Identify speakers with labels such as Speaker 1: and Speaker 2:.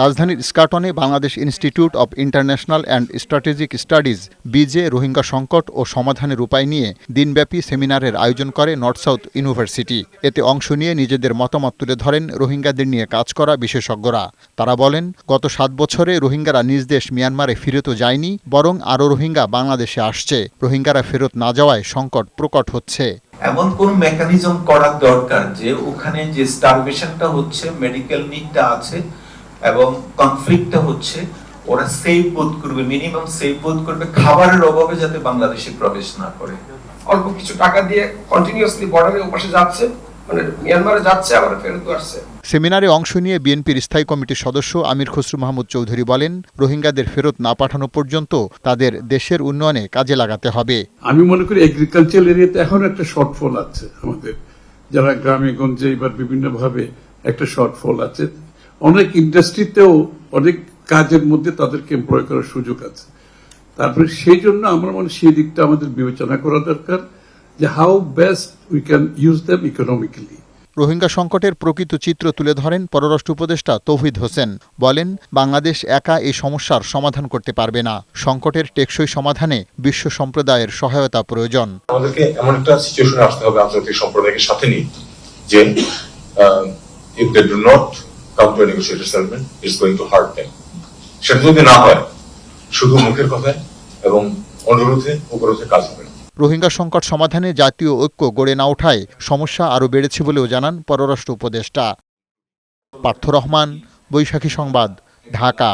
Speaker 1: রাজধানীর স্কাটনে Bangladesh institute of international and strategic studies বিজে রোহিঙ্গা সংকট ও সমাধানের উপায় নিয়ে দিনব্যাপী সেমিনারের আয়োজন করে নর্থ সাউথ ইউনিভার্সিটি এতে অংশ নিয়ে নিজেদের মতামত তুলে ধরেন রোহিঙ্গাদের নিয়ে কাজ করা বিশেষজ্ঞরা তারা বলেন গত সাত বছরে রোহিঙ্গারা নিজ দেশ মিয়ানমারে ফিরে যায়নি বরং আরও রোহিঙ্গা বাংলাদেশে আসছে রোহিঙ্গারা ফেরত না যাওয়ায় সংকট প্রকট হচ্ছে
Speaker 2: এমন কোন মেকানিজম করা দরকার যে ওখানে যে স্টারভেশনটা হচ্ছে মেডিকেল নিডটা আছে এবং কনফ্লিক্টটা হচ্ছে ওরা সেফ বোধ করবে মিনিমাম সেফ বোধ করবে খাবারের অভাবে যাতে বাংলাদেশে প্রবেশ না করে
Speaker 3: অল্প কিছু টাকা দিয়ে কন্টিনিউয়াসলি বর্ডারের ওপাশে যাচ্ছে মানে
Speaker 1: সেমিনারে অংশ নিয়ে বিএনপির স্থায়ী কমিটির সদস্য আমির খসরু মাহমুদ চৌধুরী বলেন রোহিঙ্গাদের ফেরত না পাঠানো পর্যন্ত তাদের দেশের উন্নয়নে কাজে লাগাতে হবে
Speaker 4: আমি মনে করি এগ্রিকালচার এরিয়াতে এখন একটা শর্টফল আছে আমাদের যারা গ্রামে গঞ্জে এবার ভাবে একটা শর্টফল আছে অনেক ইন্ডাস্ট্রিতেও অনেক কাজের মধ্যে তাদেরকে এমপ্লয় করার সুযোগ আছে তারপরে সেই জন্য আমার মনে সেই দিকটা আমাদের বিবেচনা করা দরকার যে how best we can use them economically
Speaker 1: Rohingya সংকটের প্রকৃত চিত্র তুলে ধরেন পররাষ্ট্র উপদেষ্টা তৌহিদ হোসেন বলেন বাংলাদেশ একা এই সমস্যার সমাধান করতে পারবে না সংকটের টেকসই সমাধানে বিশ্ব সম্প্রদায়ের সহায়তা প্রয়োজন
Speaker 5: আমাদেরকে এমন একটা সিচুয়েশনে আসতে হবে আন্তর্জাতিক সম্প্রদায়কে সাথে নিয়ে যে if they do not come to settlement it's going to hurt them সেটা যদি না হয় শুধু মুখের কথায় এবং অনুরোধে উপরোধে কাজ হবে
Speaker 1: রোহিঙ্গা সংকট সমাধানে জাতীয় ঐক্য গড়ে না ওঠায় সমস্যা আরও বেড়েছে বলেও জানান পররাষ্ট্র উপদেষ্টা পার্থ রহমান বৈশাখী সংবাদ ঢাকা